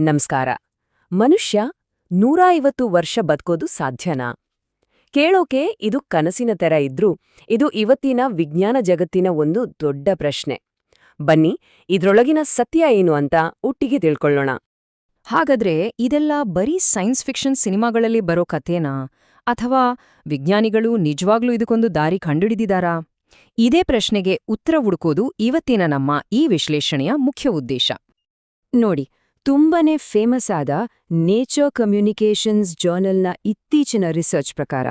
ನಮಸ್ಕಾರ. ಮನುಷ್ಯ ನೂರ ಐವತ್ತು ವರ್ಷ ಬದುಕೋದು ಸಾಧ್ಯನಾ? ಕೇಳೋಕೆ ಇದು ಕನಸಿನ ತೆರ ಇದ್ರೂ ಇದು ಇವತ್ತಿನ ವಿಜ್ಞಾನ ಜಗತ್ತಿನ ಒಂದು ದೊಡ್ಡ ಪ್ರಶ್ನೆ. ಬನ್ನಿ, ಇದ್ರೊಳಗಿನ ಸತ್ಯ ಏನು ಅಂತ ಒಟ್ಟಿಗೆ ತಿಳ್ಕೊಳ್ಳೋಣ. ಹಾಗಾದ್ರೆ ಇದೆಲ್ಲ ಬರೀ ಸೈನ್ಸ್ ಫಿಕ್ಷನ್ ಸಿನಿಮಾಗಳಲ್ಲಿ ಬರೋ ಕಥೆನಾ? ಅಥವಾ ವಿಜ್ಞಾನಿಗಳು ನಿಜವಾಗ್ಲೂ ಇದಕ್ಕೊಂದು ದಾರಿ ಕಂಡುಹಿಡಿದಿದ್ದಾರಾ ಇದೇ ಪ್ರಶ್ನೆಗೆ ಉತ್ತರ ಹುಡುಕೋದು ಇವತ್ತಿನ ನಮ್ಮ ಈ ವಿಶ್ಲೇಷಣೆಯ ಮುಖ್ಯ ಉದ್ದೇಶ. ನೋಡಿ ತುಂಬಾನೇ ಫೇಮಸ್ ಆದ ನೇಚರ್ ಕಮ್ಯುನಿಕೇಷನ್ಸ್ ಜರ್ನಲ್ನ ಇತ್ತೀಚಿನ ರಿಸರ್ಚ್ ಪ್ರಕಾರ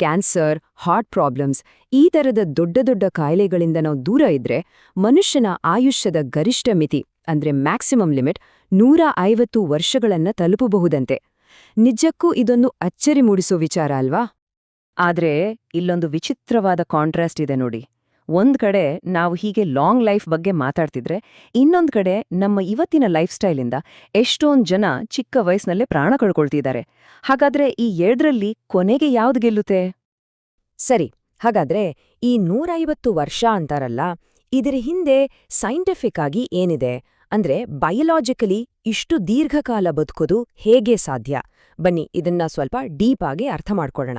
ಕ್ಯಾನ್ಸರ್ ಹಾರ್ಟ್ ಪ್ರಾಬ್ಲಮ್ಸ್ ಈ ಥರದ ದೊಡ್ಡ ದೊಡ್ಡ ಕಾಯಿಲೆಗಳಿಂದ ನಾವು ದೂರ ಇದ್ರೆ ಮನುಷ್ಯನ ಆಯುಷ್ಯದ ಗರಿಷ್ಠ ಮಿತಿ, ಅಂದ್ರೆ ಮ್ಯಾಕ್ಸಿಮಮ್ ಲಿಮಿಟ್ ನೂರ ಐವತ್ತು ವರ್ಷಗಳನ್ನ ತಲುಪಬಹುದಂತೆ. ನಿಜಕ್ಕೂ ಇದೊಂದು ಅಚ್ಚರಿ ಮೂಡಿಸೋ ವಿಚಾರ ಅಲ್ವಾ? ಆದರೆ ಇಲ್ಲೊಂದು ವಿಚಿತ್ರವಾದ ಕಾಂಟ್ರಾಸ್ಟ್ ಇದೆ ನೋಡಿ. ಒಂದ್ ಕಡೆ ನಾವು ಹೀಗೆ ಲಾಂಗ್ ಲೈಫ್ ಬಗ್ಗೆ ಮಾತಾಡ್ತಿದ್ರೆ, ಇನ್ನೊಂದ್ ಕಡೆ ನಮ್ಮ ಇವತ್ತಿನ ಲೈಫ್ ಸ್ಟೈಲಿಂದ ಎಷ್ಟೊಂದ್ ಜನ ಚಿಕ್ಕ ವಯಸ್ಸಿನಲ್ಲೇ ಪ್ರಾಣ ಕಳ್ಕೊಳ್ತಿದ್ದಾರೆ. ಹಾಗಾದ್ರೆ ಈ ಎರಡರಲ್ಲಿ ಕೊನೆಗೆ ಯಾವ್ದು ಗೆಲ್ಲುತ್ತೆ? ಸರಿ, ಹಾಗಾದ್ರೆ ಈ ನೂರೈವತ್ತು ವರ್ಷ ಅಂತಾರಲ್ಲ, ಇದರ ಹಿಂದೆ ಸೈಂಟಿಫಿಕ್ ಆಗಿ ಏನಿದೆ? ಅಂದ್ರೆ ಬಯಲಾಜಿಕಲಿ ಇಷ್ಟು ದೀರ್ಘಕಾಲ ಬದುಕೋದು ಹೇಗೆ ಸಾಧ್ಯ? ಬನ್ನಿ, ಇದನ್ನ ಸ್ವಲ್ಪ ಡೀಪ್ ಆಗಿ ಅರ್ಥ ಮಾಡ್ಕೊಳ್ಳೋಣ.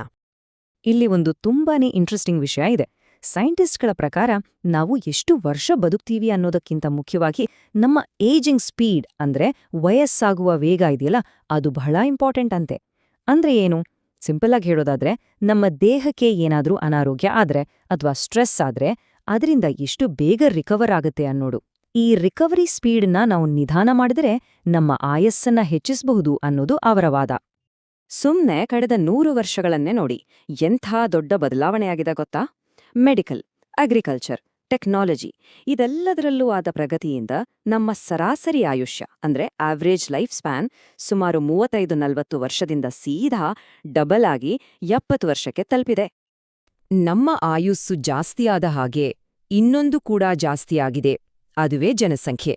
ಇಲ್ಲಿ ಒಂದು ತುಂಬಾನೇ ಇಂಟ್ರೆಸ್ಟಿಂಗ್ ವಿಷಯ ಇದೆ. ಸೈಂಟಿಸ್ಟ್ಗಳ ಪ್ರಕಾರ ನಾವು ಎಷ್ಟು ವರ್ಷ ಬದುಕ್ತೀವಿ ಅನ್ನೋದಕ್ಕಿಂತ ಮುಖ್ಯವಾಗಿ ನಮ್ಮ ಏಜಿಂಗ್ ಸ್ಪೀಡ್ ಅಂದ್ರೆ ವಯಸ್ಸಾಗುವ ವೇಗ ಇದೆಯಲ್ಲ, ಅದು ಬಹಳ ಇಂಪಾರ್ಟೆಂಟ್ ಅಂತೆ. ಅಂದ್ರೆ ಏನು? ಸಿಂಪಲ್ ಆಗಿ ಹೇಳೋದಾದ್ರೆ ನಮ್ಮ ದೇಹಕ್ಕೆ ಏನಾದರೂ ಅನಾರೋಗ್ಯ ಆದ್ರೆ ಅಥವಾ ಸ್ಟ್ರೆಸ್ ಆದ್ರೆ ಅದರಿಂದ ಎಷ್ಟು ಬೇಗ ರಿಕವರ್ ಆಗುತ್ತೆ ಅನ್ನೋಡು ಈ ರಿಕವರಿ ಸ್ಪೀಡ್ನ ನಾವು ನಿಧಾನ ಮಾಡಿದ್ರೆ ನಮ್ಮ ಆಯಸ್ಸನ್ನ ಹೆಚ್ಚಿಸಬಹುದು ಅನ್ನೋದು ಅವರ ವಾದ. ಸುಮ್ನೆ ಕಳೆದ ನೂರು ವರ್ಷಗಳನ್ನೇ ನೋಡಿ, ಎಂಥ ದೊಡ್ಡ ಬದಲಾವಣೆಯಾಗಿದೆ ಗೊತ್ತಾ? ಮೆಡಿಕಲ್, ಅಗ್ರಿಕಲ್ಚರ್, ಟೆಕ್ನಾಲಜಿ ಇದೆಲ್ಲದರಲ್ಲೂ ಆದ ಪ್ರಗತಿಯಿಂದ ನಮ್ಮ ಸರಾಸರಿ ಆಯುಷ್ಯ, ಅಂದ್ರೆ ಆವ್ರೇಜ್ ಲೈಫ್ ಸ್ಪ್ಯಾನ್ ಸುಮಾರು ಮೂವತ್ತೈದು ನಲವತ್ತು ವರ್ಷದಿಂದ ಸೀದಾ ಡಬಲ್ ಆಗಿ ಎಪ್ಪತ್ತು ವರ್ಷಕ್ಕೆ ತಲುಪಿದೆ. ನಮ್ಮ ಆಯುಸ್ಸು ಜಾಸ್ತಿಯಾದ ಹಾಗೆ ಇನ್ನೊಂದು ಕೂಡ ಜಾಸ್ತಿಯಾಗಿದೆ ಅದುವೇ ಜನಸಂಖ್ಯೆ.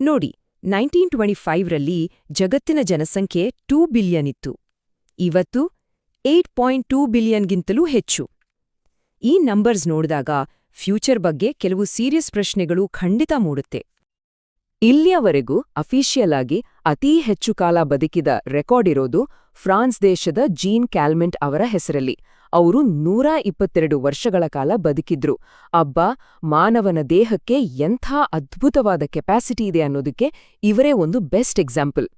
ನೋಡಿ, ನೈನ್ಟೀನ್ ಟ್ವೆಂಟಿ ಫೈವ್ರಲ್ಲಿ ಜಗತ್ತಿನ ಜನಸಂಖ್ಯೆ ಟೂ ಬಿಲಿಯನ್ ಇತ್ತು. ಇವತ್ತು ಏಟ್ ಪಾಯಿಂಟ್ ಟೂ ಬಿಲಿಯನ್ಗಿಂತಲೂ ಹೆಚ್ಚು. ಈ ನಂಬರ್ಸ್ ನೋಡಿದಾಗ ಫ್ಯೂಚರ್ ಬಗ್ಗೆ ಕೆಲವು ಸೀರಿಯಸ್ ಪ್ರಶ್ನೆಗಳು ಖಂಡಿತ ಮೂಡುತ್ತೆ. ಇಲ್ಲಿಯವರೆಗೂ ಅಫೀಷಿಯಲ್ ಆಗಿ ಅತೀ ಹೆಚ್ಚು ಕಾಲ ಬದುಕಿದ ರೆಕಾರ್ಡ್ ಇರೋದು ಫ್ರಾನ್ಸ್ ದೇಶದ ಜೀನ್ ಕ್ಯಾಲ್ಮೆಂಟ್ ಅವರ ಹೆಸರಲ್ಲಿ. ಅವರು ನೂರ ಇಪ್ಪತ್ತೆರಡು ವರ್ಷಗಳ ಕಾಲ ಬದುಕಿದ್ರು. ಅಬ್ಬ, ಮಾನವನ ದೇಹಕ್ಕೆ ಎಂಥ ಅದ್ಭುತವಾದ ಕೆಪಾಸಿಟಿ ಇದೆ ಅನ್ನೋದಕ್ಕೆ ಇವರೇ ಒಂದು ಬೆಸ್ಟ್ ಎಕ್ಸಾಂಪಲ್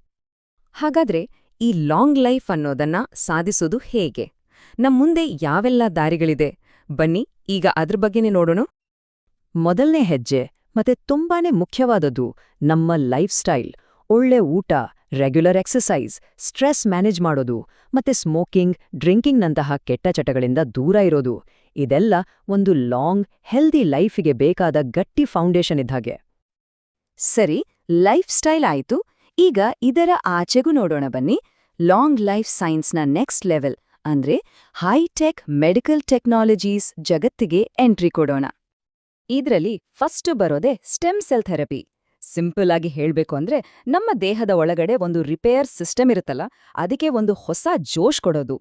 ಹಾಗಾದ್ರೆ ಈ ಲಾಂಗ್ ಲೈಫ್ ಅನ್ನೋದನ್ನ ಸಾಧಿಸೋದು ಹೇಗೆ? ನಮ್ಮುಂದೆ ಯಾವೆಲ್ಲ ದಾರಿಗಳಿದೆ? ಬನ್ನಿ, ಈಗ ಅದ್ರ ಬಗ್ಗೆನೇ ನೋಡೋಣ. ಮೊದಲನೇ ಹೆಜ್ಜೆ, ಮತ್ತೆ ತುಂಬಾನೇ ಮುಖ್ಯವಾದದ್ದು ನಮ್ಮ ಲೈಫ್ ಸ್ಟೈಲ್. ಒಳ್ಳೆ ಊಟ, ರೆಗ್ಯುಲರ್ ಎಕ್ಸಸೈಸ್ ಸ್ಟ್ರೆಸ್ ಮ್ಯಾನೇಜ್ ಮಾಡೋದು, ಮತ್ತೆ ಸ್ಮೋಕಿಂಗ್, ಡ್ರಿಂಕಿಂಗ್ನಂತಹ ಕೆಟ್ಟ ಚಟಗಳಿಂದ ದೂರ ಇರೋದು. ಇದೆಲ್ಲ ಒಂದು ಲಾಂಗ್, ಹೆಲ್ದಿ ಲೈಫಿಗೆ ಬೇಕಾದ ಗಟ್ಟಿ ಫೌಂಡೇಶನ್ ಇದ್ದಾಗೆ ಸರಿ, ಲೈಫ್ ಸ್ಟೈಲ್ ಆಯ್ತು. ಈಗ ಇದರ ಆಚೆಗೂ ನೋಡೋಣ ಬನ್ನಿ. ಲಾಂಗ್ ಲೈಫ್ ಸೈನ್ಸ್ನ ನೆಕ್ಸ್ಟ್ ಲೆವೆಲ್. ಅಂದ್ರೆ ಹೈಟೆಕ್ ಮೆಡಿಕಲ್ ಟೆಕ್ನಾಲಜೀಸ್ ಜಗತ್ತಿಗೆ ಎಂಟ್ರಿ ಕೊಡೋಣ. ಇದರಲ್ಲಿ ಫಸ್ಟ್ ಬರೋದೇ ಸ್ಟೆಮ್ ಸೆಲ್ ಥೆರಪಿ ಸಿಂಪಲ್ ಆಗಿ ಹೇಳ್ಬೇಕು ಅಂದ್ರೆ ನಮ್ಮ ದೇಹದ ಒಳಗಡೆ ಒಂದು ರಿಪೇರ್ ಸಿಸ್ಟಮ್ ಇರುತ್ತಲ್ಲ, ಅದಕ್ಕೆ ಒಂದು ಹೊಸ ಜೋಶ್ ಕೊಡೋದು.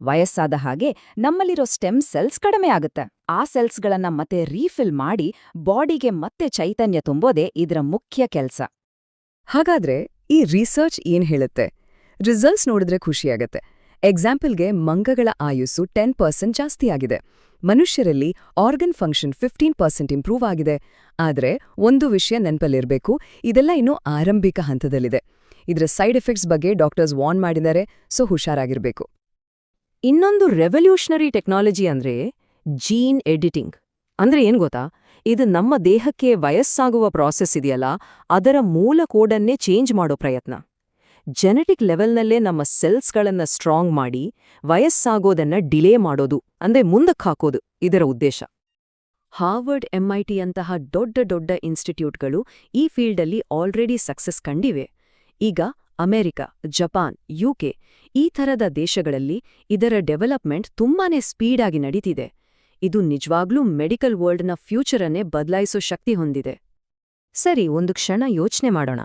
ವಯಸ್ಸಾದ ಹಾಗೆ ನಮ್ಮಲ್ಲಿರೋ ಸ್ಟೆಮ್ ಸೆಲ್ಸ್ ಕಡಿಮೆ ಆಗುತ್ತೆ. ಆ ಸೆಲ್ಸ್ಗಳನ್ನ ಮತ್ತೆ ರೀಫಿಲ್ ಮಾಡಿ ಬಾಡಿಗೆ ಮತ್ತೆ ಚೈತನ್ಯ ತುಂಬೋದೇ ಇದರ ಮುಖ್ಯ ಕೆಲ್ಸ. ಹಾಗಾದ್ರೆ ಈ ರಿಸರ್ಚ್ ಏನ್ ಹೇಳುತ್ತೆ? ರಿಸಲ್ಟ್ಸ್ ನೋಡಿದ್ರೆ ಖುಷಿಯಾಗತ್ತೆ. ಎಕ್ಸಾಂಪಲ್ಗೆ ಮಂಗಗಳ ಆಯುಸ್ಸು ಟೆನ್ ಪರ್ಸೆಂಟ್ ಜಾಸ್ತಿಯಾಗಿದೆ. ಮನುಷ್ಯರಲ್ಲಿ organ function fifteen percent improve ಆಗಿದೆ. ಆದ್ರೆ ಒಂದು ವಿಷಯ ನೆನಪಲ್ಲಿರಬೇಕು, ಇದೆಲ್ಲ ಇನ್ನೂ ಆರಂಭಿಕ ಹಂತದಲ್ಲಿದೆ. ಇದರ ಸೈಡ್ ಎಫೆಕ್ಟ್ಸ್ ಬಗ್ಗೆ ಡಾಕ್ಟರ್ಸ್ ವಾರ್ನ್ ಮಾಡಿದ್ದಾರೆ ಸೊ ಹುಷಾರಾಗಿರಬೇಕು. ಇನ್ನೊಂದು ರೆವಲ್ಯೂಷನರಿ ಟೆಕ್ನಾಲಜಿ ಅಂದ್ರೆ ಜೀನ್ ಎಡಿಟಿಂಗ್ ಅಂದ್ರೆ ಏನ್ ಗೊತ್ತಾ? ಇದು ನಮ್ಮ ದೇಹಕ್ಕೆ ವಯಸ್ಸಾಗುವ ಪ್ರಾಸೆಸ್ ಇದೆಯಲ್ಲ, ಅದರ ಮೂಲ ಕೋಡನ್ನೇ ಚೇಂಜ್ ಮಾಡೋ ಪ್ರಯತ್ನ. ಜೆನೆಟಿಕ್ ಲೆವೆಲ್ನಲ್ಲೇ ನಮ್ಮ ಸೆಲ್ಸ್ಗಳನ್ನು ಸ್ಟ್ರಾಂಗ್ ಮಾಡಿ, ವಯಸ್ಸಾಗೋದನ್ನ ಡಿಲೇ ಮಾಡೋದು, ಅಂದ್ರೆ ಮುಂದಕ್ಕೆ ಹಾಕೋದು, ಇದರ ಉದ್ದೇಶ. ಹಾರ್ವರ್ಡ್ ಎಂಐಟಿಯಂತಹ ದೊಡ್ಡ ದೊಡ್ಡ ಇನ್ಸ್ಟಿಟ್ಯೂಟ್ಗಳು ಈ ಫೀಲ್ಡಲ್ಲಿ ಆಲ್ರೆಡಿ ಸಕ್ಸಸ್ ಕಂಡಿವೆ. ಈಗ ಅಮೆರಿಕ, ಜಪಾನ್ ಯುಕೆ ಈ ಥರದ ದೇಶಗಳಲ್ಲಿ ಇದರ ಡೆವಲಪ್ಮೆಂಟ್ ತುಂಬಾನೇ ಸ್ಪೀಡಾಗಿ ನಡೀತಿದೆ. ಇದು ನಿಜವಾಗ್ಲೂ ಮೆಡಿಕಲ್ ವರ್ಲ್ಡ್ನ ಫ್ಯೂಚರನ್ನೇ ಬದಲಾಯಿಸೋ ಶಕ್ತಿ ಹೊಂದಿದೆ. ಸರಿ, ಒಂದು ಕ್ಷಣ ಯೋಚನೆ ಮಾಡೋಣ.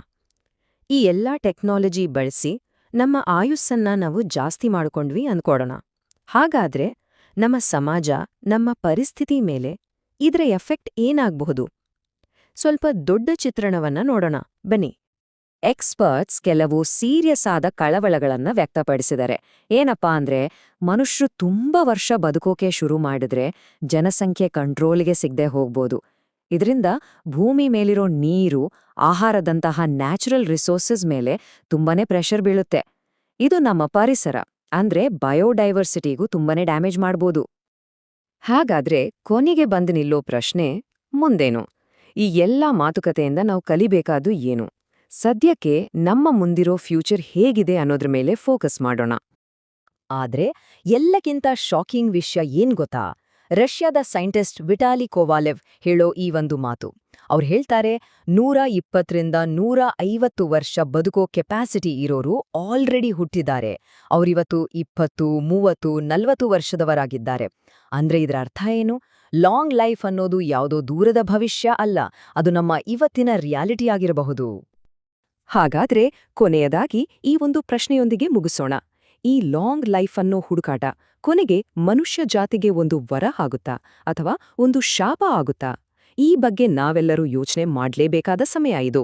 ಈ ಎಲ್ಲಾ ಟೆಕ್ನಾಲಜಿ ಬಳಸಿ ನಮ್ಮ ಆಯುಸ್ಸನ್ನ ನಾವು ಜಾಸ್ತಿ ಮಾಡ್ಕೊಂಡ್ವಿ ಅಂದ್ಕೊಡೋಣ ಹಾಗಾದ್ರೆ ನಮ್ಮ ಸಮಾಜ, ನಮ್ಮ ಪರಿಸ್ಥಿತಿ ಮೇಲೆ ಇದರ ಎಫೆಕ್ಟ್ ಏನಾಗಬಹುದು? ಸ್ವಲ್ಪ ದೊಡ್ಡ ಚಿತ್ರಣವನ್ನ ನೋಡೋಣ. ಬನ್ನಿ. ಎಕ್ಸ್ಪರ್ಟ್ಸ್ ಕೆಲವು ಸೀರಿಯಸ್ ಆದ ಕಳವಳಗಳನ್ನ ವ್ಯಕ್ತಪಡಿಸಿದ್ದಾರೆ ಏನಪ್ಪಾ ಅಂದ್ರೆ ಮನುಷ್ಯರು ತುಂಬಾ ವರ್ಷ ಬದುಕೋಕೆ ಶುರು ಮಾಡಿದ್ರೆ ಜನಸಂಖ್ಯೆ ಕಂಟ್ರೋಲ್ಗೆ ಸಿಗದೆ ಹೋಗ್ಬೋದು. ಇದರಿಂದ ಭೂಮಿ ಮೇಲಿರೋ ನೀರು, ಆಹಾರದಂತಹ ನ್ಯಾಚುರಲ್ ರಿಸೋರ್ಸಸ್ ಮೇಲೆ ತುಂಬಾನೇ ಪ್ರೆಷರ್ ಬೀಳುತ್ತೆ. ಇದು ನಮ್ಮ ಪರಿಸರ, ಅಂದ್ರೆ ಬಯೋಡೈವರ್ಸಿಟಿಗೂ ತುಂಬಾನೇ ಡ್ಯಾಮೇಜ್ ಮಾಡ್ಬೋದು. ಹಾಗಾದ್ರೆ ಕೊನೆಗೆ ಬಂದು ನಿಲ್ಲೋ ಪ್ರಶ್ನೆ ಮುಂದೇನು? ಈ ಎಲ್ಲ ಮಾತುಕತೆಯಿಂದ ನಾವು ಕಲಿಬೇಕಾದು ಏನು? ಸದ್ಯಕ್ಕೆ ನಮ್ಮ ಮುಂದಿರೋ ಫ್ಯೂಚರ್ ಹೇಗಿದೆ ಅನ್ನೋದ್ರ ಮೇಲೆ ಫೋಕಸ್ ಮಾಡೋಣ. ಆದ್ರೆ ಎಲ್ಲಕ್ಕಿಂತ ಶಾಕಿಂಗ್ ವಿಷಯ ಏನ್ ಗೊತ್ತಾ? ರಷ್ಯಾದ ಸೈಂಟಿಸ್ಟ್ ವಿಟಾಲಿ ಕೋವಾಲೆವ್ ಹೇಳೋ ಈ ಒಂದು ಮಾತು. ಅವ್ರು ಹೇಳ್ತಾರೆ, ನೂರ ಇಪ್ಪತ್ತರಿಂದ ನೂರ ಐವತ್ತು ವರ್ಷ ಬದುಕೋ ಕೆಪಾಸಿಟಿ ಇರೋರು ಆಲ್ರೆಡಿ ಹುಟ್ಟಿದ್ದಾರೆ. ಅವರಿವತ್ತು ಇಪ್ಪತ್ತು, ಮೂವತ್ತು, ನಲವತ್ತು ವರ್ಷದವರಾಗಿದ್ದಾರೆ. ಅಂದ್ರೆ ಇದರ ಅರ್ಥ ಏನು? ಲಾಂಗ್ ಲೈಫ್ ಅನ್ನೋದು ಯಾವುದೋ ದೂರದ ಭವಿಷ್ಯ ಅಲ್ಲ, ಅದು ನಮ್ಮ ಇವತ್ತಿನ ರಿಯಾಲಿಟಿ ಆಗಿರಬಹುದು. ಹಾಗಾದ್ರೆ ಕೊನೆಯದಾಗಿ ಈ ಒಂದು ಪ್ರಶ್ನೆಯೊಂದಿಗೆ ಮುಗಿಸೋಣ. ಈ ಲಾಂಗ್ ಲೈಫ್ ಅನ್ನೋ ಹುಡುಕಾಟ ಕೊನೆಗೆ ಮನುಷ್ಯ ಜಾತಿಗೆ ಒಂದು ವರ ಆಗುತ್ತಾ ಅಥವಾ ಒಂದು ಶಾಪ ಆಗುತ್ತಾ? ಈ ಬಗ್ಗೆ ನಾವೆಲ್ಲರೂ ಯೋಚನೆ ಮಾಡಲೇಬೇಕಾದ ಸಮಯ ಇದು.